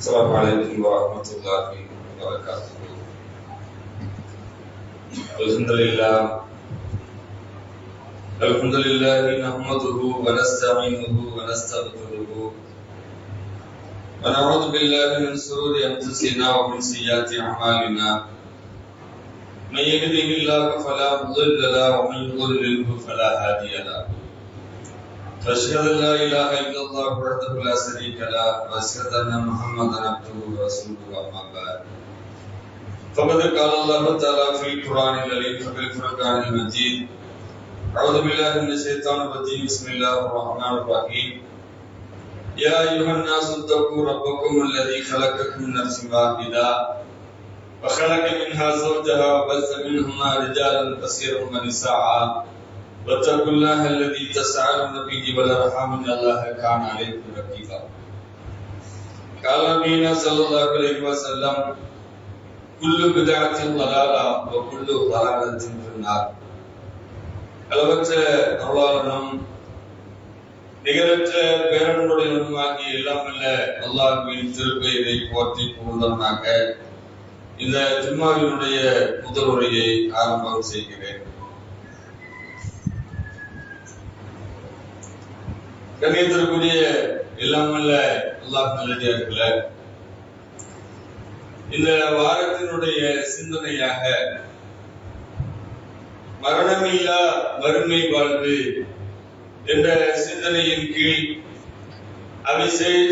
السلام عليكم ورحمة الله وبركاته الحمد لله الحمد لله نحمده ونستعينه ونستغفره ونعوذ بالله من شرور أنفسنا ومن سيئات أعمالنا من يهده الله فلا مضل له، ومن يضلله فلا هادي له۔ فاشهد ان لا اله الا الله وحده لا شريك له واشهد ان محمدا عبده ورسوله اما بعد. فقد قال الله تعالى في القران العظيم وفي الفرقان المجيد اعوذ بالله من الشيطان الرجيم، بسم الله الرحمن الرحيم. يا ايها الناس اتقوا ربكم الذي خلقكم من نفس واحده وخلق منها زوجها وبث منهما رجالا كثيرا ونساء. واتقوا الله الذي تساءلون به والارحام ان الله كان عليكم رقيبا قال نبينا صلى الله عليه وسلم كل بدعة ضلالة وكل ضلالة في النار அளவற்ற அருளாளனும் நிகரற்ற பேரனுடையவனுமாகிய எல்லாம் அல்ல அல்லாஹ்வின் திருப்பெயரை போற்றி புகழ்ந்தவனாக இந்த ஜும்மாவினுடைய முதல் உரையை ஆரம்பம் செய்கிறேன் கண்ணியத்திற்குரிய இல்லாமல்ல அல்லாஹ் நல்லடியார்கள இந்த வாரத்தினுடைய சிந்தனையாக மரணமில்லா வறுமை வாழ்வு என்ற சிந்தனையின் கீழ் அவை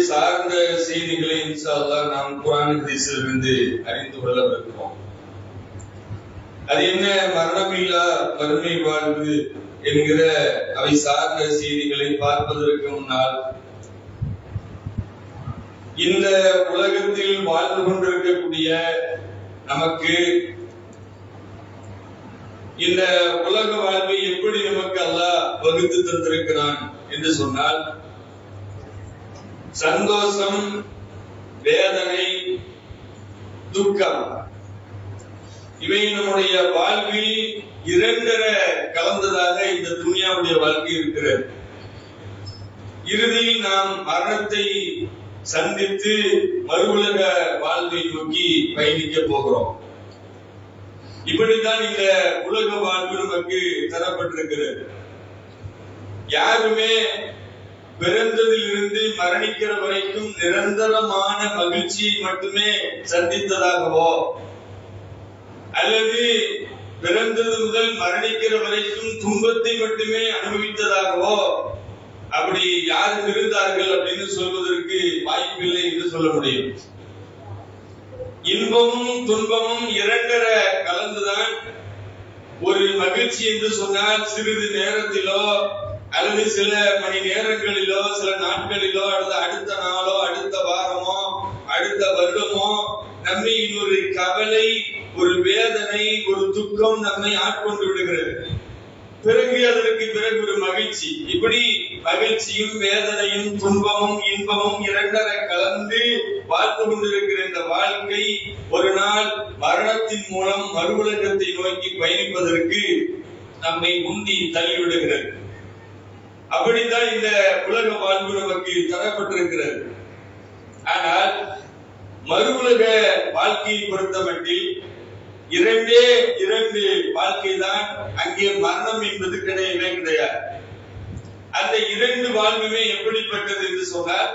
சார்ந்த செய்திகளை இன்ஷா நாம் குரான் ஹதீஸிலிருந்து அறிந்து கொள்ளவிருக்கிறோம் அது என்ன? மரணமில்லா வறுமை வாழ்வு என்கிற அவை சார்ந்த செய்திகளை பார்ப்பதற்கு முன்னால் இந்த உலகத்தில் வாழ்ந்து கொண்டிருக்கக்கூடிய நமக்கு இந்த உலக வாழ்வை எப்படி நமக்கு அல்லாஹ் வகுத்து தந்திருக்கிறான் என்று சொன்னால் சந்தோஷம் வேதனை துக்கம் இவை நம்முடைய வாழ்வில் இரண்டரை கலந்ததாக இந்த துணியாவுடைய வாழ்க்கை இருக்கிறது. இறுதியில் நாம் மரணத்தை சந்தித்து மறுவுலக வாழ்வை நோக்கி பயணிக்க போகிறோம். இப்படித்தான் இந்த உலக வாழ்வு நமக்கு தரப்பட்டிருக்கிறது. யாருமே பிறந்ததிலிருந்து மரணிக்கிற வரைக்கும் நிரந்தரமான மகிழ்ச்சியை மட்டுமே சந்தித்ததாகவோ அல்லது பிறந்தது முதல் மரணிக்கிற வரைக்கும் துன்பத்தை மட்டுமே அனுபவித்ததாகவோ அப்படி யாரும் இருந்தார்கள் அப்படின்னு சொல்வதற்கு வாய்ப்பில்லை என்று சொல்ல முடியும். இன்பமும் துன்பமும் இரண்டரை கலந்துதான் ஒரு மகிழ்ச்சி என்று சொன்னால் சிறிது நேரத்திலோ அல்லது சில மணி நேரங்களிலோ சில நாட்களிலோ அல்லது அடுத்த நாளோ அடுத்த வாரமோ அடுத்த வருடமோ நம்மை இன்னொரு கவலை ஒரு வேதனை ஒரு துக்கம் நம்மை ஆட்கொண்டு விடுகிறது. பிறகு அதற்கு பிறகு ஒரு மகிழ்ச்சி. இப்படி மகிழ்ச்சியும் வேதனையும் துன்பமும் இன்பமும் இரண்டரை கலந்து வாழ்ந்து கொண்டிருக்கிற இந்த வாழ்க்கை ஒரு நாள் மரணத்தின் மூலம் மறு உலகத்தை நோக்கி பயணிப்பதற்கு நம்மை முந்தி தள்ளிவிடுகிறது. அப்படித்தான் இந்த உலக வாழ்வு நமக்கு தரப்பட்டிருக்கிறது. ஆனால் மறு உலக வாழ்க்கையை பொறுத்தமட்டில் இரண்டே இரண்டு வாழ்க்கை தான் அங்கே மரணம் என்பது கிடையவே கிடையாது. அந்த இரண்டு வாழ்வுமே எப்படிப்பட்டது என்று சொன்னால்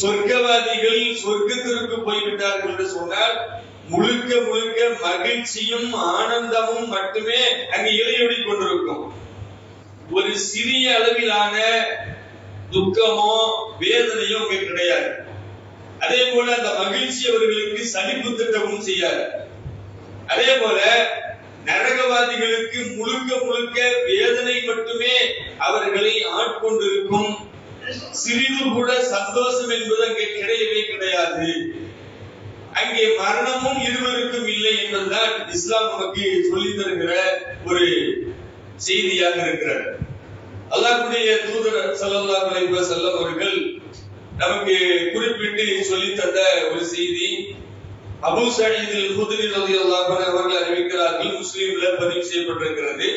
சொர்க்கவாதிகள் சொர்க்கத்திற்கு போய்விட்டார்கள் என்று சொன்னால் முழுக்க முழுக்க மகிழ்ச்சியும் ஆனந்தமும் மட்டுமே அங்கு இலையொடி கொண்டிருக்கும். ஒரு சிறிய அளவிலான துக்கமோ வேதனையோ அங்கே கிடையாது. அதே போல அந்த மகிழ்ச்சி அவர்களுக்கு சலிப்பு திட்டமும் செய்யாது. அதே போல நரகவாதிகளுக்கு முழுக்க முழுக்க வேதனை மட்டுமே அவர்களை ஆட்கொண்டிருக்கும். சிறிது கூட சந்தோஷம் என்பது அங்கே கிடையவே கிடையாது. அங்கே மரணமும் இருவருக்கும் இல்லை என்பதுதான் இஸ்லாம் நமக்கு சொல்லி தருகிற ஒரு செய்தியாக இருக்கிறார் அல்லாஹ்வுடைய தூதர் ஸல்லல்லாஹு அலைஹி வஸல்லம் அவர்கள் நமக்கு குறிப்பிட்டு சொல்லி தந்த ஒரு செய்தி. அபு சயீத் அல்-குத்ரி ரலியல்லாஹு அன்ஹு அவர்கள் அறிவிக்கிறார்கள் முஸ்லிம்ல பதிவு செய்யப்பட்டிருக்கிறது.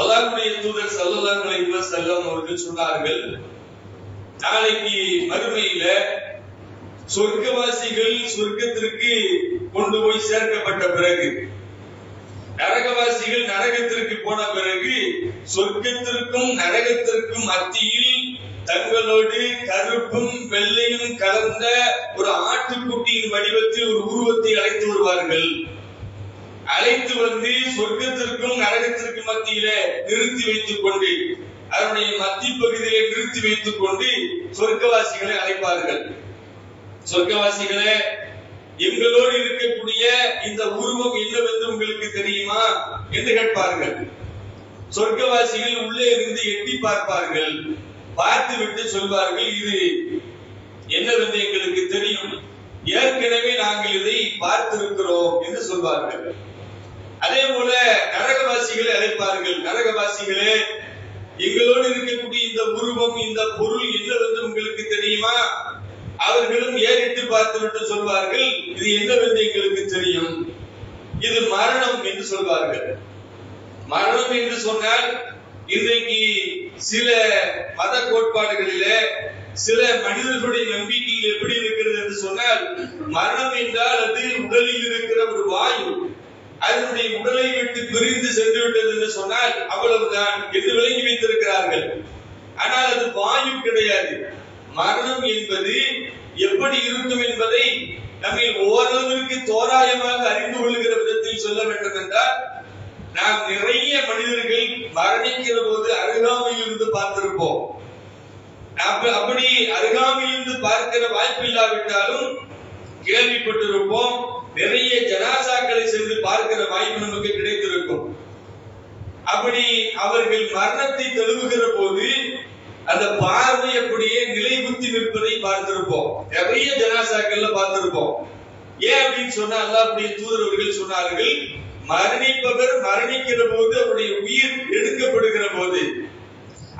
அல்லாஹ்வுடைய தூதர் ஸல்லல்லாஹு அலைஹி வஸல்லம் அவர்கள் சொன்னார்கள் நாளைக்கு மறுமையில சொர்க்கவாசிகள் சொர்க்கத்திற்கு கொண்டு போய் சேர்க்கப்பட்ட பிறகு நரகவாசிகள் நரகத்திற்கு போன பிறகு சொர்க்கத்திற்கும் நரகத்திற்கும் மத்தியில் தங்களோடு கருப்பும் வெள்ளையும் கலந்த ஒரு ஆட்டுக்குட்டியின் வடிவத்தில் ஒரு உருவத்தை அழைத்து வருவார்கள். அழைத்து வந்து சொர்க்கத்திற்கும் நரகத்திற்கும் மத்தியிலே நிறுத்தி வைத்துக் கொண்டு அதனுடைய மத்திய பகுதியிலே நிறுத்தி வைத்துக் கொண்டு சொர்க்கவாசிகளை அழைப்பார்கள். சொர்க்கவாசிகளே எங்களோடு இருக்கக்கூடிய இந்த உருவம் என்னவென்று உங்களுக்கு தெரியுமா என்று கேட்பார்கள். சொர்க்கவாசிகள் உள்ளே இருந்து எட்டி பார்ப்பார்கள். பார்த்து விட்டு சொல்வார்கள் இது என்னவென்று எங்களுக்கு தெரியும்? ஏற்கனவே நாங்கள் இதை பார்த்திருக்கிறோம் என்று சொல்வார்கள். அதே போல நரகவாசிகளை அழைப்பார்கள். நரகவாசிகளே எங்களோடு இருக்கக்கூடிய இந்த உருவம் இந்த பொருள் என்னவென்று உங்களுக்கு தெரியுமா? அவர்களும் ஏறிட்டு பார்த்துவிட்டு சொல்வார்கள் இது என்னவென்று எங்களுக்கு தெரியும்? இது மரணம் என்று சொல்வார்கள். மரணம் என்று சொன்னால் இன்றைக்கு சில மத கோட்பாடுகளிலே சில மனிதர்களுடைய நம்பிக்கையில் எப்படி இருக்கிறது என்று சொன்னால் மரணம் என்றால் அது உடலில் இருக்கிற ஒரு வாயு. அதனுடைய உடலை விட்டு பிரிந்து சென்று விட்டது என்று சொன்னால் அவ்வளவுதான் என்று விளங்கி வைத்திருக்கிறார்கள். ஆனால் அது வாயு கிடையாது. மரணம் என்பது எப்படி இருக்கும் என்பதை நம்மை ஓரளவிற்கு தோராயமாக அறிந்து கொள்கிற விதத்தில் சொல்ல வேண்டும் என்றால் நாம் நிறைய மனிதர்கள் மரணிக்கிற போது அருகாமையில் இருந்து பார்த்திருப்போம் அப்படி அருகாமையில் இருந்து பார்க்கிற வாய்ப்பு இல்லாவிட்டாலும் கேள்விப்பட்டிருப்போம். நிறைய ஜனாசாக்களை சென்று பார்க்கிற வாய்ப்பு நமக்கு கிடைத்திருக்கும். அப்படி அவர்கள் மரணத்தை தழுவுகிற போது அந்த பார்வை அப்படியே நிலைகுத்தி நிற்பதை பார்த்திருப்போம். நிறைய ஜனாசாக்கள்ல பார்த்திருப்போம். ஏன் அப்படின்னு சொன்னா அப்படி தூதரவர்கள் சொன்னார்கள் மரணிப்பவர் மரணிக்கிற போது அவருடைய உயிர் எடுக்கப்படுகிற போது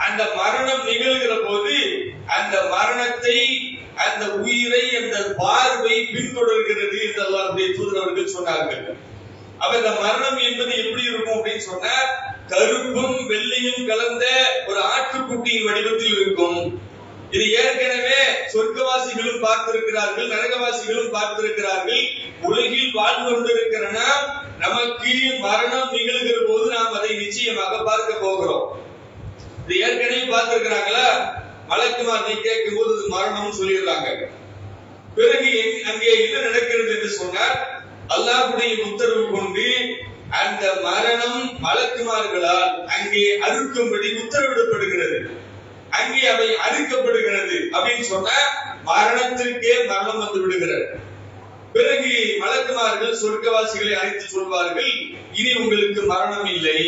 அந்த மரணம் நிகழ்கிற போது அந்த மரணத்தை அந்த உயிரை அந்த பார்வை பின்தொடர்கிறது இதெல்லாம் தூதர் அவர்கள் சொன்னார்கள். அப்ப இந்த மரணம் என்பது எப்படி இருக்கும் அப்படின்னு சொன்னா கருப்பும் வெள்ளையும் கலந்த ஒரு ஆட்டுக்குட்டியின் வடிவத்தில் இருக்கும். இது ஏற்கனவே சொர்க்கவாசிகளும் பார்த்திருக்கிறார்கள் நரகவாசிகளும் பார்த்திருக்கிறார்கள். உலகில் வாழ்ந்து கொண்டிருக்கிற நமக்கு மரணம் நிகழ்கிற போது நாம் அதை நிச்சயமாக பார்க்க போகிறோம். இது ஏற்கனவே பார்த்திருக்கிறாங்களா? மலக்குமார் நீ கேட்கும் போது இது மரணம்னு சொல்லிடுறாங்க. பிறகு அங்கே என்ன நடக்கிறது என்று சொன்னார்? அல்லாஹுடைய உத்தரவு கொண்டு அந்த மரணம் மலக்குமார்களால் அங்கே அறுக்கும்படி உத்தரவிடப்படுகிறது. அங்கே அவை அறுக்கப்படுகிறது அப்படின்னு சொன்ன மரணத்திற்கே மரணம் வந்து விடுகிறது. பிறகு மலக்குமார்கள் சொர்க்கவாசிகளை அழைத்து சொல்வார்கள் இனி உங்களுக்கு மரணம் இல்லை.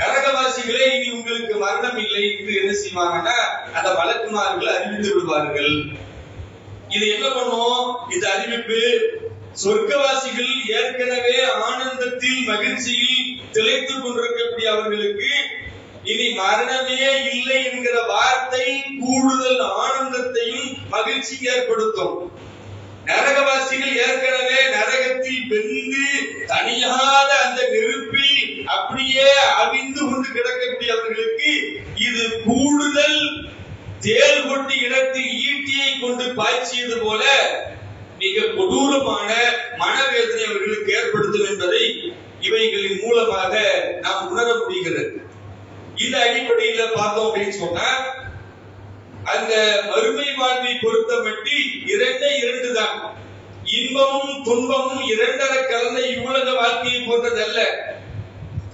நரகவாசிகளே இனி உங்களுக்கு மரணம் இல்லை என்று என்ன செய்வாங்கன்னா அந்த வழக்குமார்கள் அறிவித்து விடுவார்கள். இது என்ன பண்ணும் இந்த அறிவிப்பு சொர்க்கவாசிகள் ஏற்கனவே ஆனந்தத்தில் மகிழ்ச்சியில் திளைத்துக் கொண்டிருக்கக்கூடிய அவர்களுக்கு இனி மரணமே இல்லை என்கிற வார்த்தை கூடுதல் ஆனந்தத்தையும் மகிழ்ச்சி ஏற்படுத்தும். நரகவாசிகள் ஏற்கனவே நரகத்தில் வெந்து தனியாத அந்த நெருப்பில் அப்படியே அவிந்து கொண்டு கிடக்கக்கூடியவர்களுக்கு இது கூடுதல் தேல் கொண்டு இடத்தில் ஈட்டியை கொண்டு பாய்ச்சியது போல மிக கொடூரமான மனவேதனை அவர்களுக்கு ஏற்படுத்தும் என்பதை இவைகளின் மூலமாக நாம் உணர முடிகிறது. இந்த அடிப்படையில பார்த்தோம் அப்படின்னு சொன்னா அந்த வறுமை வாழ்வை பொறுத்தமட்டி இரண்டே இரண்டு தான். இன்பமும் துன்பமும் இரண்டர கலந்த இவ்வுலக வாழ்க்கையை போன்றதல்ல.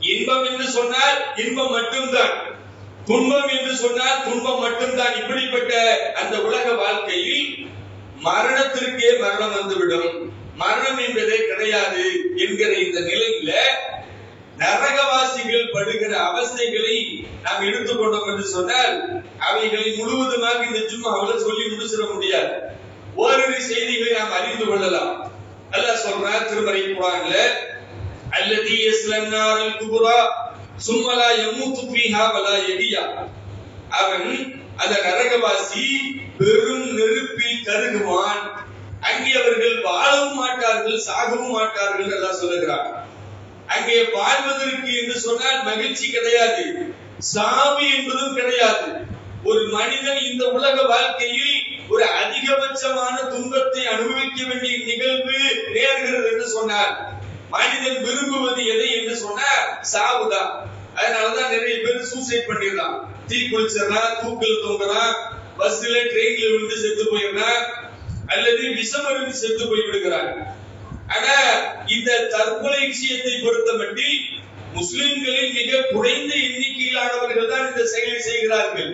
இன்பம் என்று சொன்னால் இன்பம் மட்டும்தான். துன்பம் என்று சொன்னால் துன்பம் மட்டும்தான். இப்படிப்பட்ட அந்த உலக வாழ்க்கையில் மரணத்திற்கே மரணம் வந்துவிடும். மரணம் என்பதே கிடையாது என்கிற இந்த நிலையில நரகவாசிகள் படுகிற அவஸ்தைகளை நாம் எடுத்துக்கொண்டோம் என்று சொன்னால் அவைகளை முழுவதுமாக இந்த ஜும்மாவில் சொல்லி முடிச்சிட முடியாது. ஓரிரு செய்திகளை நாம் அறிந்து கொள்ளலாம். அல்லாஹ் சொல்றார் திருமறை குரான்ல அல்லதி யஸ்லன்னாரல் குபுரா சும்மலா யமூத்து ஃபீஹா வலா எடியா அவன் அந்த நரகவாசி பெரும் நெருப்பில் கருகுவான். அங்கே அவர்கள் வாழவும் மாட்டார்கள் சாகவும் மாட்டார்கள் எல்லாம் சொல்லுகிறார் அங்கே வாழ்வதற்கு என்று சொன்னால் மகிழ்ச்சி கிடையாது. சாமி என்பதும் கிடையாது. ஒரு மனிதன் இந்த உலக வாழ்க்கையில் ஒரு அதிகபட்சமான துன்பத்தை அனுபவிக்க வேண்டிய நிகழ்வு நேர்கிறது என்று சொன்னார் மனிதன் விரும்புவது எதை என்று சொன்னார் சாவுதான். அதனாலதான் நிறைய பேர் சூசைட் பண்ணிடலாம். தீ குளிச்சிடறான் தூக்கில் தொங்குறான் பஸ்ல ட்ரெயின்ல விழுந்து செத்து போயிடுறான் அல்லது விஷமருந்து செத்து போய் விடுகிறான் ஆனா இந்த தற்கொலை விஷயத்தை பொறுத்த மட்டில் முஸ்லிம்களில் மிக குறைந்த எண்ணிக்கையிலானவர்கள் தான் இந்த செயலை செய்கிறார்கள்.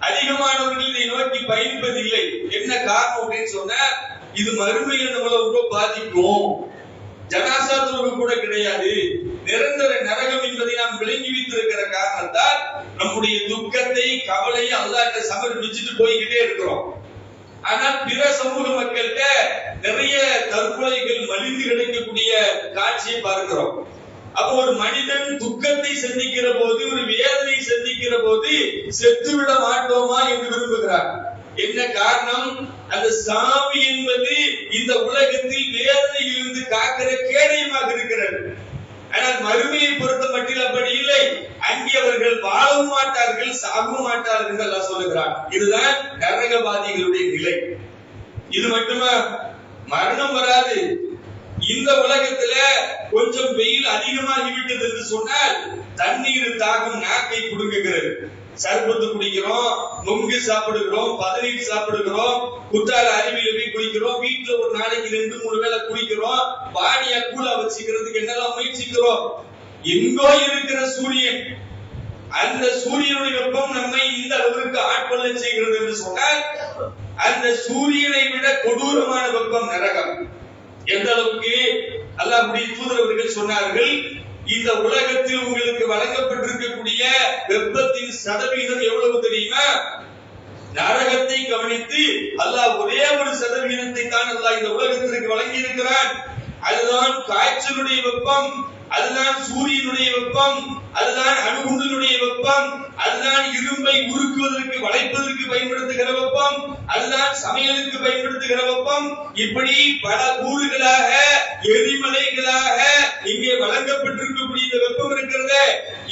அதிகமானவர்கள் இதை நோக்கி பயணிப்பதில்லை என்ன காரணம் அப்படின்னு சொன்னா இது மறுமையில நம்மள ரொம்ப பாதிக்கும். ஜனாசா தொழுகை கூட கிடையாது. நிரந்தர நரகம் என்பதை நாம் விளங்கி வைத்திருக்கிற காரணத்தால் நம்முடைய துக்கத்தை கவலையை அல்லாட்ட சமர்ப்பிச்சுட்டு போய்கிட்டே இருக்கிறோம். ஆனால் பிற சமூக மக்கள்கிட்ட நிறைய தற்கொலைகள் மலிந்து கிடைக்கக்கூடிய காட்சியை பார்க்கிறோம். அப்போ ஒரு மனிதன் துக்கத்தை சந்திக்கிற போது ஒரு வேதனை சந்திக்கிற போது செத்து விட மாட்டோமா என்று விரும்புகிறார். என்ன காரணம்? அந்த சாமி என்பது இந்த உலகத்தில் வேதனையில் இருந்து காக்கிற கேடயமாக இருக்கிறது. ஆனால் மறுமையை பொறுத்த மட்டில் அப்படி இல்லை. அங்கியவர்கள் வாழவும் மாட்டார்கள் சாகவும் மாட்டார்கள் என்று அல்லாஹ் இதுதான் நரகவாதிகளுடைய நிலை. இது மட்டுமா? மரணம் வராது. இந்த உலகத்துல கொஞ்சம் வெயில் அதிகமாகிவிட்டது என்று சொன்னால் தண்ணீர் தாகம் நாக்கை குடுங்குகிறது சர்பத்து குடிக்கிறோம் நொங்கு சாப்பிடுகிறோம் பதநீர் சாப்பிடுகிறோம் குற்றால அருவியில போய் குளிக்கிறோம் வீட்டுல ஒரு நாளைக்கு ரெண்டு மூணு வேளை குளிக்கிறோம் பாடியா கூலா வச்சுக்கிறதுக்கு என்னெல்லாம் முயற்சிக்கிறோம்? எங்கோ இருக்கிற சூரியன் அந்த சூரியனுடைய வெப்பம் நம்மை இந்த அளவிற்கு ஆட்கொள்ள செய்கிறது என்று சொன்னால் அந்த சூரியனை விட கொடூரமான வெப்பம் நரகம். எந்த அளவுக்கு அல்லாஹ்வுடைய தூதரவர்கள் சொன்னார்கள் இந்த உலகத்தில் உங்களுக்கு வழங்கப்பட்டிருக்கக்கூடிய வெப்பத்தின் சதவீதம் எவ்வளவு தெரியுமா? நரகத்தை கவனித்து அல்லாஹ் ஒரே ஒரு சதவீதத்தை தான் அல்லாஹ் இந்த உலகத்திற்கு வழங்கி இருக்கிறான் அதுதான் காய்ச்சலுடைய வெப்பம் அதுதான் சூரியனுடைய வெப்பம் அதுதான் அணுகுண்டினுடைய வெப்பம் அதுதான் இரும்பை உருக்குவதற்கு வளைப்பதற்கு பயன்படுத்துகிற வெப்பம் அதுதான் சமையலுக்கு பயன்படுத்துகிற வெப்பம். இப்படி பல கூறுகளாக எரிமலைகளாக இங்கே வழங்கப்பட்டிருக்கக்கூடிய இந்த வெப்பம் இருக்கிறது.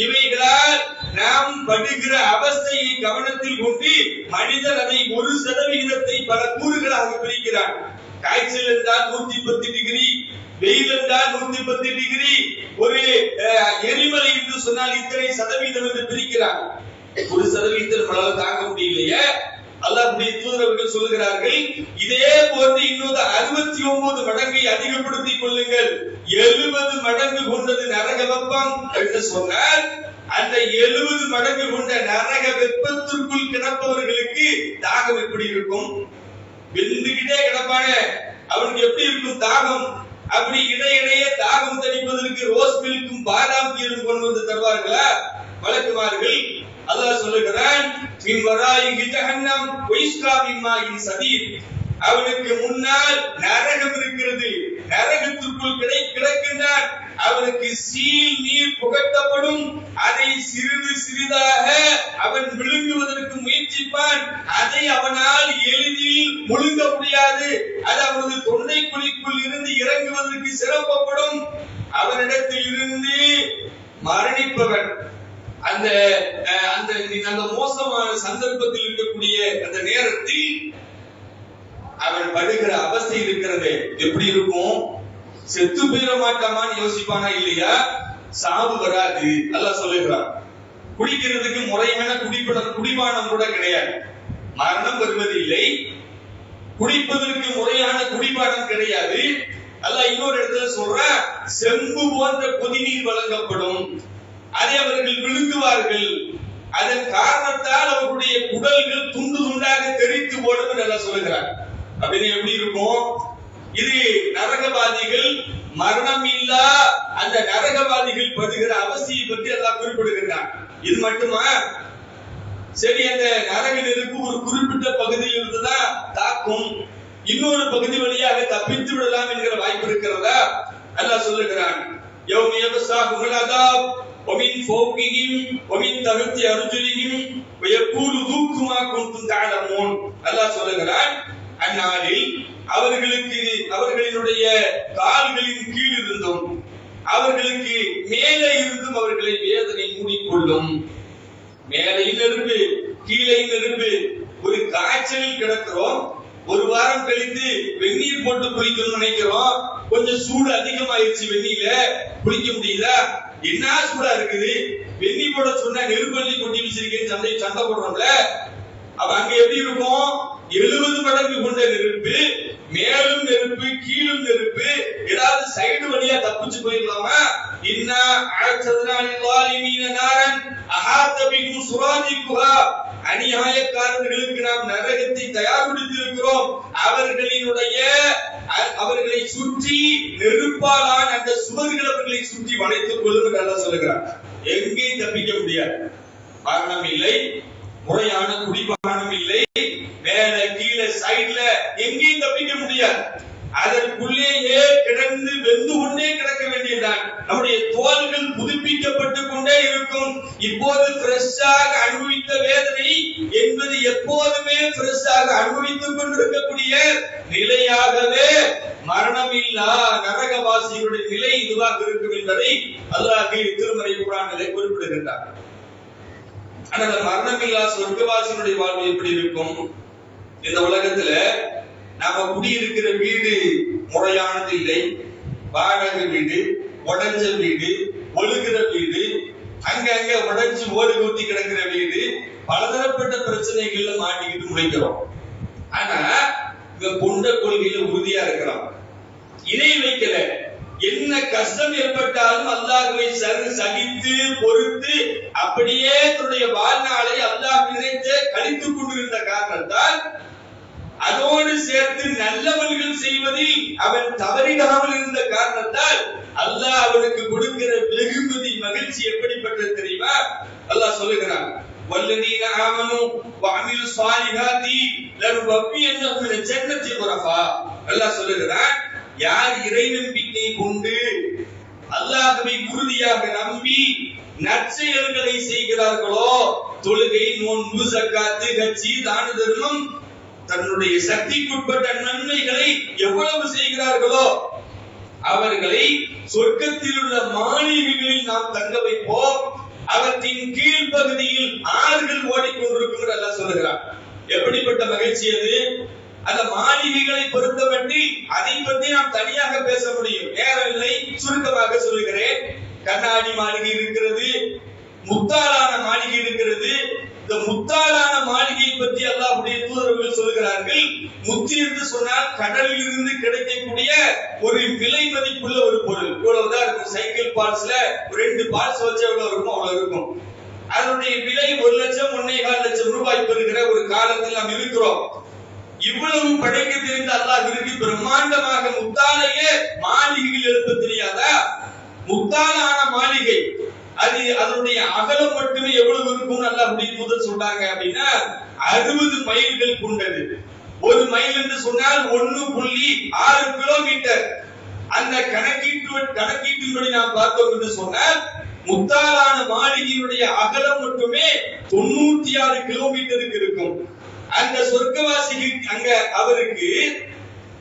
இவைகளால் நாம் படுகிற அவஸ்தையை கவனத்தில் கொண்டு மனிதன் அதை ஒரு சதவிகிதத்தை பல கூறுகளாக பிரிக்கிறான். காய்ச்சல் என்றால் நூத்தி பத்து டிகிரி வெயில் என்றால் நூத்தி பத்து டிகிரி ஒரு அஹ், எரிமலை என்று சொன்னால் இத்தனை சதவீதம் என்று பிரிக்கிறார் ஒரு சதவீதத்தில் நம்மளால தாங்க முடியலையே. அல்லாஹ்வுடைய தூதரவர்கள் சொல்கிறார்கள் இதே போன்று இன்னொரு அறுபத்தி ஒன்பது மடங்கை அதிகப்படுத்திக் கொள்ளுங்கள். எழுபது மடங்கு கொண்டது நரக வெப்பம். என்று சொன்னால் அந்த எழுபது மடங்கு கொண்ட நரக வெப்பத்திற்குள் கிடப்பவர்களுக்கு தாகம் எப்படி இருக்கும்? வெந்துகிட்டே கிடப்பாங்க அவனுக்கு எப்படி இருக்கும் தாகம்? அப்படி இடையிடையே தாகம் தணிப்பதற்கு ரோஸ் மில்க்கும் பாதாம் கீரும் கொண்டு வந்து தருவார்களா? வழக்குவார்கள் அல்லாஹ் சொல்லுகிறான் மின் வராயி ஜஹன்னம் வைஸ்கா மிம்மாயின் சதீர். அவனுக்கு முன்னால் நரகம் இருக்கிறது. நரகத்திற்குள் கிடை கிடக்கின்றான். அவனுக்கு சீல் நீர் புகட்டப்படும். அதை சிறிது சிறிதாக அவன் விழுங்குவதற்கு முயற்சிப்பான். அதை அவனால் எளிதில் முழுங்க முடியாது. அது அவனது தொண்டை குழிக்குள் இருந்து இறங்குவதற்கு சிறப்பப்படும் அவனிடத்தில் இருந்து மரணிப்பவன். அந்த அஹ், அந்த அந்த மோசமான சந்தர்ப்பத்தில் இருக்கக்கூடிய அந்த நேரத்தில் அவன் படுகிற அவஸ்தை இருக்கிறது. எப்படி இருக்கும்? செத்து போயிட மாட்டாமான்னு யோசிப்பானா இல்லையா? சாவு வராது. நல்லா சொல்லுகிறான். குடிக்கிறதுக்கு முறையான குடிப்படம் குடிபானம் கூட கிடையாது. மரணம் வருவது இல்லை குடிப்பதற்கு முறையான குடிபானம் கிடையாது. அல்ல இன்னொரு இடத்துல சொல்ற செம்பு போன்ற கொதிநீர் வழங்கப்படும். அதை அவர்கள் விழுங்குவார்கள். அதன் காரணத்தால் அவர்களுடைய குடல்கள் துண்டு துண்டாக தெரித்து போடும் என்று சொல்லுகிறார் அப்படின்னு எப்படி இருக்கும்? இது நரகவாதிகள் மரணம் இல்லா அந்த நரகவாதிகள் படுகிற அவசியை பற்றி எல்லாம் குறிப்பிடுகின்றான் இது மட்டுமா சரி அந்த நரக நெருப்பு ஒரு குறிப்பிட்ட பகுதியில் இருந்துதான் தாக்கும் இன்னொரு பகுதி வழியாக தப்பித்து விடலாம் என்கிற வாய்ப்பு இருக்கிறதா அல்லாஹ் சொல்லுகிறான் யௌம யபஸாஹுல் அதாப் ومن فوقهم ومن تحت أرجلهم ويقول ذوقوا ما كنتم تعلمون அல்லாஹ் சொல்லுகிறான் அந்நாளில் அவர்களுக்கு அவர்களினுடைய கால்களின் கீழ் இருந்தும் அவர்களுக்கு மேலே இருந்தும் அவர்களை வேதனை மூடிக்கொள்ளும். மேலையில் இருந்து கீழே இருந்து ஒரு காய்ச்சலில் கிடக்கிறோம் ஒரு வாரம் கழித்து வெந்நீர் போட்டு குளிக்கணும்னு நினைக்கிறோம் கொஞ்சம் சூடு அதிகமாயிருச்சு வெந்நீர்ல குளிக்க முடியல என்ன சூடா இருக்குது? வெந்நீர் போட சொன்னா நெருப்பள்ளி கொட்டி வச்சிருக்கேன் சண்டை சண்டை போடுறோம்ல. அப்ப அங்க எப்படி இருக்கும்? எழுபது மடங்கு கொண்ட நெருப்பு மேலும் நெருப்பு கீழும் நெருப்பு ஏதாவது சைடு வழியா தப்பிச்சு போயிடலாமா? இன்னா அழச்சதுனாலின் நாரன் அஹாத்தபிகும் சுராதிக்குஹா அநியாயக்காரர்களுக்கு நாம் நரகத்தை தயார்படுத்தியிருக்கிறோம். அவர்களினுடைய அவர்களை சுற்றி நெருப்பாலான அந்த சுவர்கள் அவர்களை சுற்றி வளைத்துக் கொள்ளும் நல்லா சொல்லுகிறார் எங்கே தப்பிக்க முடியாது. மரணம் இல்லை. முறையான குடிபானம் இல்லை. மேல கீழே சைட்ல எங்கேயும் தப்பிக்க முடியாது. அதற்குள்ளேயே கிடந்து வெந்து கொண்டே கிடக்க வேண்டியதுதான். நம்முடைய தோள்கள் புதுப்பிக்கப்பட்டு கொண்டே இருக்கும். இப்போது ஃப்ரெஷ்ஷாக அனுபவித்த வேதனை என்பது எப்போதுமே ஃப்ரெஷ்ஷாக அனுபவித்துக் கொண்டிருக்கக்கூடிய நிலையாகவே மரணமில்லா நரகவாசிகளுடைய நிலை இதுவாக இருக்கும் என்பதை அல்லாஹி திருமறை புராணிலே குறிப்பிடுகின்றார். ஆனால் அந்த மரணமில்லா சொர்க்கவாசியினுடைய வாழ்வு எப்படி இருக்கும்? இந்த உலகத்துல நாம குடியிருக்கிற வீடு முறையானது இல்லை. வாடகை வீடு உடஞ்ச வீடு ஒழுகிற வீடு அங்கங்க உடைஞ்சு ஓடி ஊத்தி கிடக்கிற வீடு பலதரப்பட்ட பிரச்சனைகள்ல மாட்டிக்கிட்டு முளைக்கிறோம். ஆனா இவ கொண்ட கொள்கையில உறுதியா இருக்கிறான். இணை வைக்கல. என்ன கஷ்டம் ஏற்பட்டாலும் அல்லாஹ்வை சரி சகித்து பொறுத்து அப்படியே தன்னுடைய வாழ்நாளை அல்லாஹ் நினைத்து கழித்துக் கொண்டிருந்த காரணத்தால் அதோடு சேர்த்து நல்லவர்கள் செய்வதில் அவன் தவறிடாமல் இருந்த காரணத்தால் அல்லாஹ் அவனுக்கு கொடுக்கிற வெகுமதி மகிழ்ச்சி எப்படிப்பட்டது தெரியுமா அல்லாஹ் சொல்லுகிறான் والذين آمنوا وعملوا الصالحات لنبوئنهم من الجنة غرفا அல்லாஹ் சொல்லுகிறான் யார் இறை நம்பிக்கை கொண்டு அல்லாஹ்வை உறுதியாக நம்பி நற்செயல்களை செய்கிறார்களோ தொழுகை நோன்பு சக்காத்து கட்சி தான தர்மம் தன்னுடைய சக்திக்குட்பட்ட நன்மைகளை எவ்வளவு செய்கிறார்களோ அவர்களை சொர்க்கத்தில் உள்ள மாளிகைகளில் நாம் தங்க வைப்போம். அவற்றின் கீழ் பகுதியில் ஆறுகள் ஓடிக்கொண்டிருக்கும் என்று சொல்லுகிறார் எப்படிப்பட்ட மகிழ்ச்சி அது? அந்த மாளிகைகளை பொறுத்தமட்டில் அதை பற்றி நாம் தனியாக பேச முடியும். நேரம் இல்லை சுருக்கமாக சொல்லுகிறேன். கண்ணாடி மாளிகை இருக்கிறது முத்தாலான மாளிகை இருக்கிறது. இந்த முத்தாலான மாளிகையை பற்றி அல்லாஹ்வுடைய தூதர்கள் சொல்கிறார்கள் முத்து என்று சொன்னால் கடலில் இருந்து கிடைக்கக்கூடிய ஒரு விலை மதிப்புள்ள ஒரு பொருள். இவ்வளவுதான் இருக்கும். சைக்கிள் பார்ட்ஸ்ல ஒரு ரெண்டு பார்ட்ஸ் வச்சு எவ்வளவு இருக்கும் அவ்வளவு இருக்கும். அதனுடைய விலை ஒரு லட்சம் ஒன்னே கால் லட்சம் ரூபாய் பெறுகிற ஒரு காலத்தில் நாம் இருக்கிறோம். இவ்வளவு படைக்க தெரிந்த அல்லாஹ்விற்கு பிரம்மாண்டமாக முத்தாலையே மாளிகையில் எழுப்ப தெரியாதா? முத்தாலான மாளிகை. அது அதனுடைய அகலம் மட்டுமே எவ்வளவு இருக்கும் அல்லாஹ்வுடைய முதல் சொல்றாங்க அப்படின்னா அறுபது மைல்கள் கொண்டது. ஒரு மைல் என்று சொன்னால் ஒன்னு புள்ளி ஆறு கிலோமீட்டர் அந்த கணக்கீட்டு கணக்கீட்டின்படி நாம் பார்த்தோம் என்று சொன்னால் முத்தாலான மாளிகையினுடைய அகலம் மட்டுமே தொண்ணூத்தி ஆறு கிலோமீட்டருக்கு இருக்கும். அந்த சொர்க்கவாசிக்கு அங்க அவருக்கு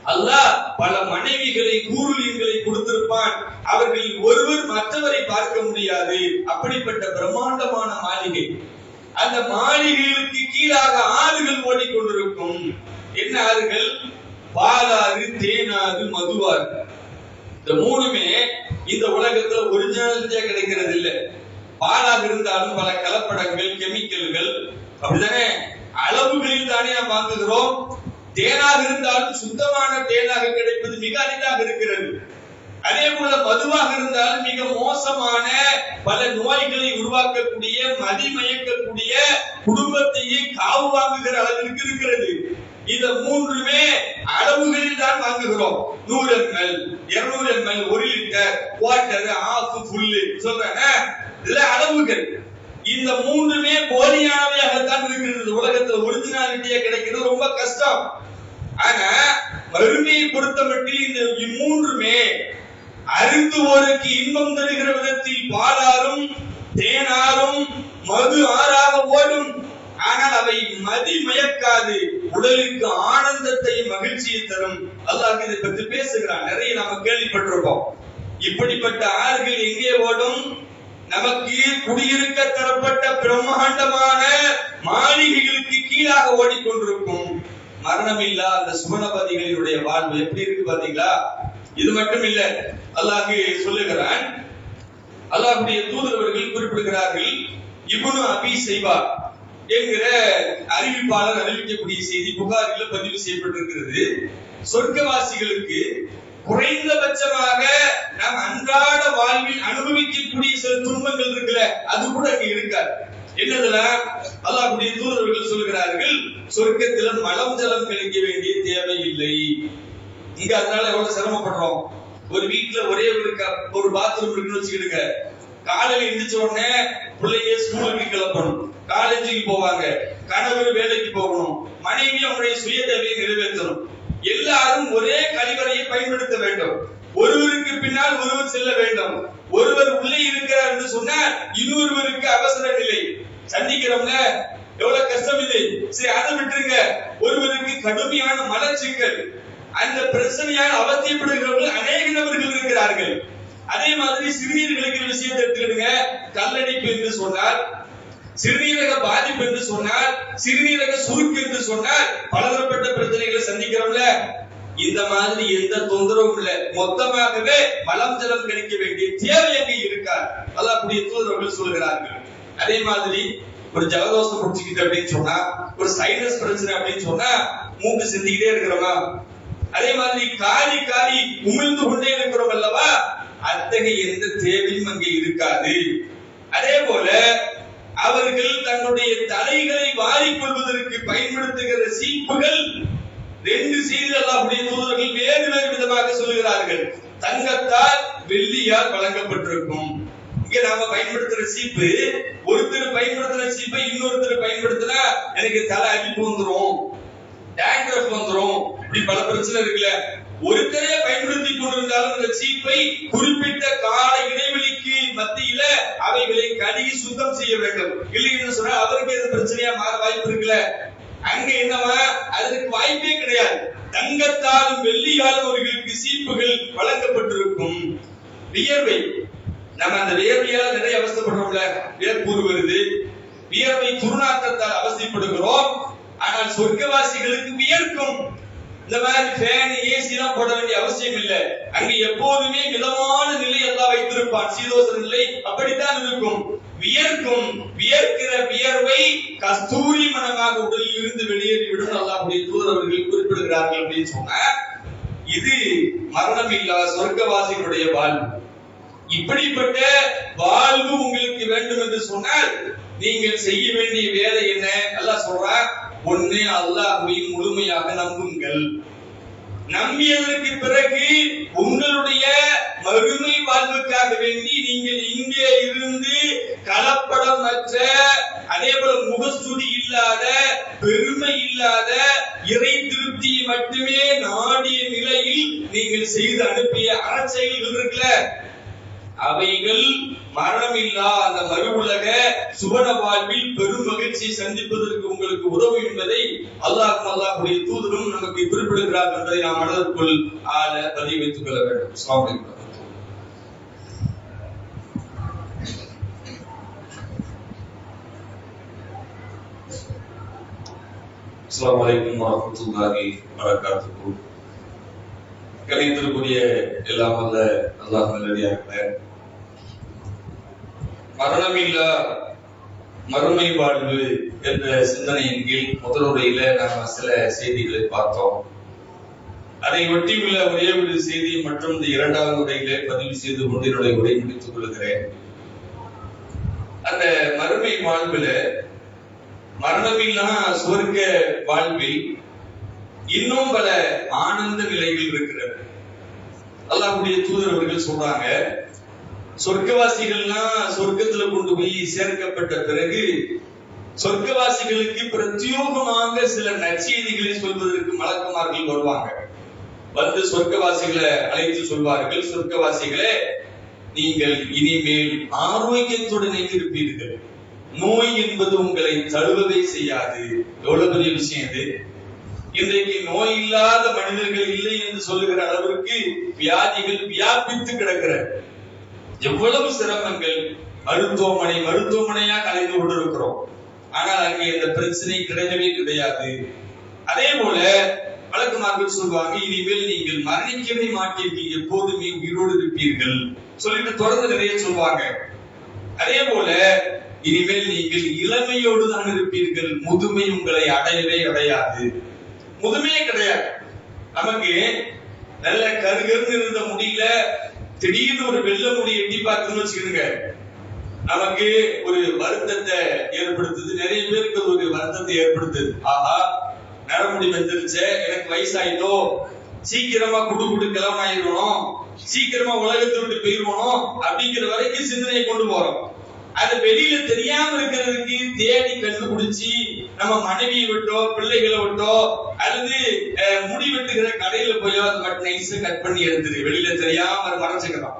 அல்லாஹ் பல மனைவிகளை கூறுலிங்களை கொடுத்திருப்பான். அவர்களில் ஒருவர் மற்றவரை பார்க்க முடியாது. அப்படிப்பட்ட பிரம்மாண்டமான மாளிகை. அந்த மாளிகைகளுக்கு கீழாக ஆறுகள் ஓடிக்கொண்டிருக்கும். என்ன ஆறுகள்? பாலாறு தேனாறு மதுவாறு. இந்த மூணுமே இந்த உலகத்துல ஒரிஜினாலிட்டியா கிடைக்கிறது இல்ல பாலாக இருந்தாலும் பல கலப்படங்கள் கெமிக்கல்கள் அப்படிதானே அளவுகளில் தானே நாம் வாங்குகிறோம்? தேனாக இருந்தாலும் சுத்தமான தேனாக கிடைப்பது மிக அரிதாக இருக்கிறது. அதே போல மதுவாக இருந்தாலும் மிக மோசமான பல நோய்களை உருவாக்கக்கூடிய மதிமயக்கக்கூடிய குடும்பத்தையே காவு வாங்குகிற அளவிற்கு இருக்கிறது. இந்த மூன்றுமே அளவுகளில் தான் வாங்குகிறோம். நூறு எம்எல் இருநூறு எம்எல் ஒரு லிட்டர் குவார்டர் ஆஃப் ஃபுல்லு சொல்றேன்? இதுல அளவுகள். இந்த மூன்றுமே போலியானவையாகத்தான் இருக்கிறது உலகத்துல ஒரிஜினாலிட்டியா கிடைக்கிறது ரொம்ப கஷ்டம். ஆனா வறுமையை பொறுத்த மட்டில் இந்த இம்மூன்றுமே அருந்துவோருக்கு இன்பம் தருகிற விதத்தில் பாலாரும் தேனாரும் மது ஆறாக ஓடும். ஆனால் அவை மதி மயக்காது உடலுக்கு ஆனந்தத்தை மகிழ்ச்சியை தரும். அல்லாஹ் இதை பற்றி பேசுகிறான். நிறைய நாம கேள்விப்பட்டிருக்கோம் இப்படிப்பட்ட ஆறுகள் எங்கே ஓடும்? நமக்கு குடியிருக்க தரப்பட்ட பிரம்மாண்டமான மாளிகைகளுக்கு கீழாக ஓடிக்கொண்டிருக்கும் மரணம் இல்லா அந்த சுமணபதிகளினுடைய வாழ்வு எப்படி இருக்கு பாத்தீங்களா இது மட்டும் இல்ல அல்லாஹ் சொல்லுகிறான் அல்லாஹுடைய தூதரவர்கள் குறிப்பிடுகிறார்கள் இப்னு அபி செய்வா என்கிற அறிவிப்பாளர் அறிவிக்கக்கூடிய செய்தி புகாரில் பதிவு செய்யப்பட்டிருக்கிறது. சொர்க்கவாசிகளுக்கு குறைந்தபட்சமாக நாம் அன்றாட வாழ்வில் அனுபவிக்கக்கூடிய சில துன்பங்கள் இருக்குல்ல அது கூட அங்க இருக்காது. என்னதுன்னா அல்லாஹ்வுடைய தூதர்கள் சொல்கிறார்கள் சொர்க்கத்துல மலம் ஜலம் கிடைக்க வேண்டிய தேவையில்லை இங்க அதனால எவ்வளவு சிரமப்படுறோம்? ஒரு வீட்டுல ஒரே ஒரு ஒரு பாத்ரூம் இருக்குன்னு வச்சுக்கிடுங்க. காலையில எந்திரிச்ச உடனே பிள்ளைய ஸ்கூலுக்கு கிளப்பணும் காலேஜுக்கு போவாங்க. கணவர் வேலைக்கு போகணும். மனைவி அவங்களுடைய சுய தேவையை நிறைவேற்றணும். எல்லாரும் ஒரே கழிவறையை பயன்படுத்த வேண்டும். ஒருவருக்கு பின்னால் ஒருவர் செல்ல வேண்டும். ஒருவர் உள்ளே இருக்கிறார் என்று சொன்னால் இன்னொருவருக்கு அவசர நிலை. சந்திக்கிறோம்ல எவ்வளவு கஷ்டம் இது? சரி அதை விட்டுருங்க. ஒருவருக்கு கடுமையான மலச்சிக்கல். அந்த பிரச்சனையால் அவசியப்படுகிறவர்கள் அநேக நபர்கள் இருக்கிறார்கள். அதே மாதிரி சிறுநீர்களுக்கு விஷயத்தை எடுத்துக்கிடுங்க. கல்லடிப்பு என்று சொன்னால் சிறுநீரக பாதிப்பு என்று சொன்னால் சிறுநீரக சுருக்கு என்று சொன்னால் பலதரப்பட்ட பிரச்சனைகளை சந்திக்கிறோம்ல இந்த மாதிரி எந்த தொந்தரவும் இல்ல. மொத்தமாகவே மலம் ஜலம் கிடைக்க வேண்டிய தேவை அங்கே இருக்காது. அது அப்படி தூதரவர்கள் சொல்கிறார்கள் அதே மாதிரி ஒரு ஜலதோஷம் பிடிச்சிக்கிட்டு அப்படின்னு சொன்னா ஒரு சைனஸ் பிரச்சனை அப்படின்னு சொன்னா மூக்கு சிந்திக்கிட்டே இருக்கிறோமா? அதே மாதிரி காரி காரி உமிழ்ந்து கொண்டே இருக்கிறோம் அல்லவா? அத்தகைய எந்த தேவையும் அங்கே இருக்காது. அதே போல அவர்கள் தன்னுடைய தலைகளை வாரிக் கொள்வதற்கு பயன்படுத்துகிற சீப்புகள் ரெண்டு செய்திகள் அல்லாஹ்வுடைய தூதர்கள் வேறு வேறு விதமாக சொல்லுகிறார்கள். தங்கத்தால் வெள்ளியால் வழங்கப்பட்டிருக்கும். இங்க நாம பயன்படுத்துற சீப்பு ஒருத்தர் பயன்படுத்துற சீப்பை இன்னொருத்தர் பயன்படுத்தினா எனக்கு தலை அடிப்பு வந்துரும் டேங்க்ரஃப் வந்துரும். இப்படி பல பிரச்சனை இருக்குல்ல. ஒருத்தரே பயன்படுத்தி கொண்டிருந்தாலும் இந்த சீப்பை குறிப்பிட்ட கால இடைவெளிக்கு மத்தியில அவைகளை கழுகி சுத்தம் செய்ய வேண்டும். இல்லை என்று சொன்னா அவருக்கு எது பிரச்சனையா மாற வாய்ப்பு இருக்குல்ல அங்க என்னவா? அதற்கு வாய்ப்பே கிடையாது. தங்கத்தாலும் வெள்ளியாலும் அவர்களுக்கு சீப்புகள் வழங்கப்பட்டிருக்கும். வியர்வை. நம்ம அந்த வியர்வையால நிறைய அவஸ்தைப்படுறோம்ல. வேர்க்கூறு வருது. வியர்வை துர்நாற்றத்தால் அவசியப்படுகிறோம் ஆனால் சொர்க்கவாசிகளுக்கு வியர்க்கும். இந்த மாதிரி ஃபேன் ஏசி எல்லாம் போட வேண்டிய அவசியம் இல்லை. அங்க எப்போதுமே மிதமான நிலை எல்லாம் வைத்திருப்பான். சீதோசன நிலை அப்படித்தான் இருக்கும். வியர்க்கும் வியர்க்கிற வியர்வை கஸ்தூரி மனமாக உடலில் இருந்து வெளியேறி விடும் நல்லா தூதர் அவர்கள் குறிப்பிடுகிறார்கள் அப்படின்னு சொன்ன இது மரணம் இல்லாத சொர்க்கவாசிகளுடைய வாழ்வு. இப்படிப்பட்ட வாழ்வு உங்களுக்கு வேண்டும் என்று சொன்னால் நீங்கள் செய்ய வேண்டிய வேலை என்ன? எல்லாம் சொல்றான் ஒண்ணு அல்லாஹ்வை முழுமையாக நம்புங்கள். நம்பியதற்கு பிறகு உங்களுடைய மறுமை வாழ்வுக்காக வேண்டி நீங்கள் இங்கே இருந்து கலப்படமற்ற அதே போல முகஸ்துடி இல்லாத பெருமை இல்லாத இறை திருப்தியை மட்டுமே நாடிய நிலையில் நீங்கள் செய்து அனுப்பிய அறச்செயல்கள் இருக்குல்ல? அவைகள் மரணமில்லா அந்த மறு உலக சுவன வாழ்வில் பெரும் மகிழ்ச்சியை சந்திப்பதற்கு உங்களுக்கு உதவும் என்பதை அல்லாஹ் அல்லாஹுடைய தூதரும் நமக்கு குறிப்பிடுகிறார் என்பதை நாம் மனதிற்குள் ஆள பதிய வைத்துக் கொள்ள வேண்டும். அஸ்ஸலாமு அலைக்கும். அஸ்ஸலாமு அலைக்கும் வரஹ்மத்துல்லாஹி கணித்திற்குரிய எல்லாம் வல்ல அல்லாஹ் நல்லடியார்களே. மரணமில்லா மறுமை வாழ்வு என்ற சிந்தனையின் கீழ் முதலுரையில நாம சில செய்திகளை பார்த்தோம். அதை ஒட்டியுள்ள ஒரே ஒரு செய்தி மற்றும் இந்த இரண்டாவது உரையில பதிவு செய்து கொண்டு என்னுடைய உரை முடித்துக் கொள்கிறேன். அந்த மறுமை வாழ்வுல மரணமில்லா சுவர்க்க வாழ்வில் இன்னும் பல ஆனந்த நிலைகள் இருக்கிறது. அல்லாஹ்வுடைய தூதர் அவர்கள் சொல்றாங்க சொர்க்கவாசிகள்னா சொர்க்கத்துல கொண்டு போய் சேர்க்கப்பட்ட பிறகு சொர்க்கவாசிகளுக்கு பிரத்யோகமாக சில நற்செய்திகளை சொல்வதற்கு மலக்குமார்கள் வருவாங்க. வந்து சொர்க்கவாசிகளை அழைத்து சொல்வார்கள் சொர்க்கவாசிகளே நீங்கள் இனிமேல் ஆரோக்கியத்துடன் இருப்பீர்கள் நோய் என்பது உங்களை தழுவதை செய்யாது. எவ்வளவு பெரிய விஷயம் இது. இன்றைக்கு நோய் இல்லாத மனிதர்கள் இல்லை என்று சொல்லுகிற அளவிற்கு வியாதிகள் வியாபித்து கிடக்கிற எவ்வளவு சிரமங்கள் மருத்துவமனை மருத்துவமனையா கலைந்து கொண்டிருக்கிறோம் ஆனால் அங்கே இந்த பிரச்சனை கிடையவே கிடையாது. அதே போல வழக்கமாக சொல்வாங்க இனிமேல் நீங்கள் மரணிக்கவே மாட்டீர்கள் எப்போதுமே உயிரோடு இருப்பீர்கள். சொல்லிட்டு தொடர்ந்து நிறைய சொல்வாங்க. அதே போல இனிமேல் நீங்கள் இளமையோடு தான் இருப்பீர்கள் முதுமை உங்களை அடையவே அடையாது. முதுமையே கிடையாது. நமக்கு நல்ல கருகருன்னு இருந்த முடியல திடீர்னு ஒரு வெள்ள முடி எட்டி பார்க்கணும்னு வச்சுக்கிடுங்க. நமக்கு ஒரு வருத்தத்தை ஏற்படுத்துது. நிறைய பேருக்கு ஒரு வருத்தத்தை ஏற்படுத்துது. ஆஹா நரமுடி வந்துருச்சு எனக்கு வயசாயிட்டோம் சீக்கிரமா குடு குடு கிளம்பாயிடணும் சீக்கிரமா உலகத்தை விட்டு போயிருவணும் அப்படிங்கிற வரைக்கும் சிந்தனையை கொண்டு போறோம். அது வெளியில தெரியாம இருக்கிறதுக்கு தேடி கண்டுபிடிச்சி நம்ம மனைவியை விட்டோ பிள்ளைகளை விட்டோ அல்லது அஹ், முடி போயோ அது மட்டும் நைஸ் கட் பண்ணி எடுத்துரு வெளியில தெரியாம மறைச்சுக்கலாம்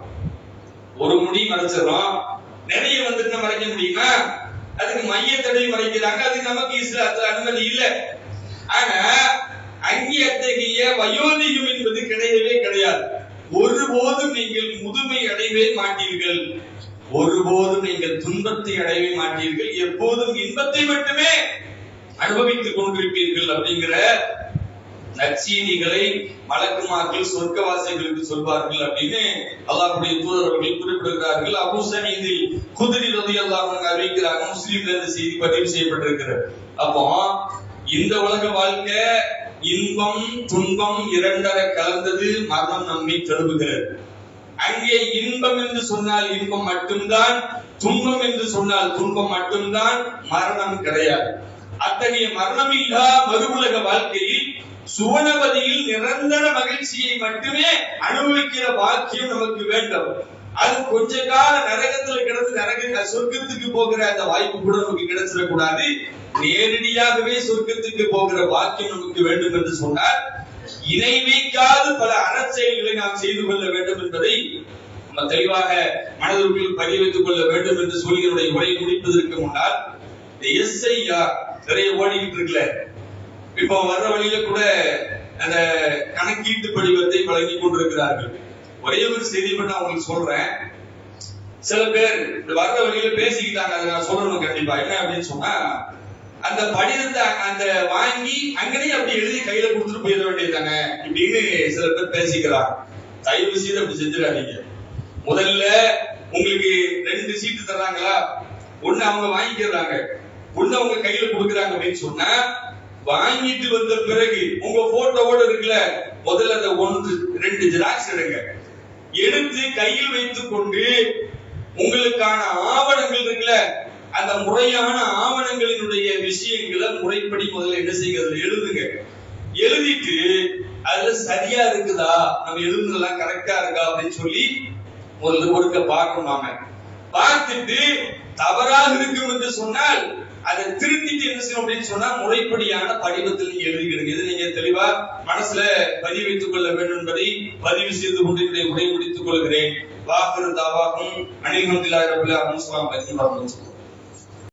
ஒரு முடி மறைச்சிடறோம். நிறைய வந்துட்டு மறைக்க முடியுமா? அதுக்கு மைய தடவி மறைக்கிறாங்க. அது நமக்கு இஸ்லாத்துல அனுமதி இல்ல. ஆனா அங்கே அத்தகைய வயோதிகம் என்பது கிடையவே கிடையாது. ஒருபோதும் நீங்கள் முதுமை அடையவே மாட்டீர்கள். ஒருபோதும் நீங்கள் துன்பத்தை அடையவே மாட்டீர்கள். எப்போதும் இன்பத்தை மட்டுமே அனுபவித்துக் கொண்டிருப்பீர்கள் அப்படிங்கிற நற்செய்திகளை மலக்குமார்கள் சொர்க்கவாசிகளுக்கு சொல்வார்கள் அப்படின்னு அல்லாஹுடைய தூதரவர்கள் குறிப்பிடுகிறார்கள். அபு சயீதில் குதிரை ரதி அல்லாஹ் அறிவிக்கிறாங்க. முஸ்லீம்ல இந்த செய்தி பதிவு செய்யப்பட்டிருக்கிறது. அப்போ இந்த உலக வாழ்க்கை இன்பம் துன்பம் இரண்டரை கலந்தது மரணம் நம்மை தழுவுகிறது. அங்கே இன்பம் என்று சொன்னால் இன்பம் மட்டும்தான் துன்பம் என்று சொன்னால் துன்பம் மட்டும்தான் மரணம் கிடையாது. அத்தகைய மரணமில்லா மறுவுலக வாழ்க்கையில் சுவனபதியில் நிரந்தர மகிழ்ச்சியை மட்டுமே அனுபவிக்கிற பாக்கியம் நமக்கு வேண்டும். அது கொஞ்ச கால நரகத்துல கிடந்து நரக சொர்க்கத்துக்கு போகிற அந்த வாய்ப்பு கூட நமக்கு கிடைச்சிடக்கூடாது. நேரடியாகவே சொர்க்கத்துக்கு போகிற பாக்கியம் நமக்கு வேண்டும் என்று சொன்னார். இணை வைக்காது பல அறச்செயல்களை நாம் செய்து கொள்ள வேண்டும் என்பதை நம்ம தெளிவாக மனதிற்குள் பதிவைத்துக் கொள்ள வேண்டும் என்று சொல்லி என்னுடைய முடிப்பதற்கு முன்னால் இந்த எஸ்ஐஆர் நிறைய ஓடிக்கிட்டு இருக்குல்ல இப்போ வர்ற வழியில கூட அந்த கணக்கீட்டு படிவத்தை வழங்கி கொண்டிருக்கிறார்கள். ஒரே ஒரு செய்தி மட்டும் அவங்களுக்கு சொல்றேன். சில பேர் இந்த வர்ற வழியில பேசிக்கிட்டாங்க அதை நான் சொல்லணும் கண்டிப்பா. என்ன அப்படின்னு சொன்னா அந்த படிவத்தை அந்த வாங்கி அங்கனே அப்படி எழுதி கையில கொடுத்துட்டு போயிட வேண்டியதாங்க இப்படின்னு சில பேர் பேசிக்கிறாங்க. தயவு செய்து அப்படி செஞ்சிடாதீங்க. முதல்ல உங்களுக்கு ரெண்டு சீட்டு தர்றாங்களா? ஒண்ணு அவங்க வாங்கிக்கிறாங்க ஒண்ணு அவங்க கையில கொடுக்குறாங்க அப்படின்னு சொன்னா வாங்கிட்டு வந்த பிறகு உங்க போட்டோவோட இருக்குல்ல முதல்ல அந்த ஒன்று ரெண்டு ஜெராக்ஸ் எடுங்க. எடுத்து கையில் வைத்துக் கொண்டு உங்களுக்கான ஆவணங்கள் இருக்குல்ல அந்த முறையான ஆவணங்களினுடைய விஷயங்களை முறைப்படி முதல்ல என்ன செய்யுங்க எழுதுங்க. எழுதிட்டு அதுல சரியா இருக்குதா நம்ம எழுதுனதெல்லாம் கரெக்டா இருக்கா அப்படின்னு சொல்லி முதல்ல ஒருக்க பார்க்கணும் நாம பார்த்துட்டு தவறாக இருக்கும் என்று சொன்னால் அதை திருத்திட்டு என்ன செய்யும் அப்படின்னு சொன்னா முறைப்படியான படிவத்தில் நீங்க எழுதிக்கிடுங்க. இது நீங்க தெளிவா மனசுல பதிவு வைத்துக் கொள்ள வேண்டும் என்பதை பதிவு செய்து கொண்டு என்னுடைய உரை முடித்துக் கொள்கிறேன். வாக்குறு தாவாகும். அணிகம் மந்திலாயிரம் அஸ்லாம்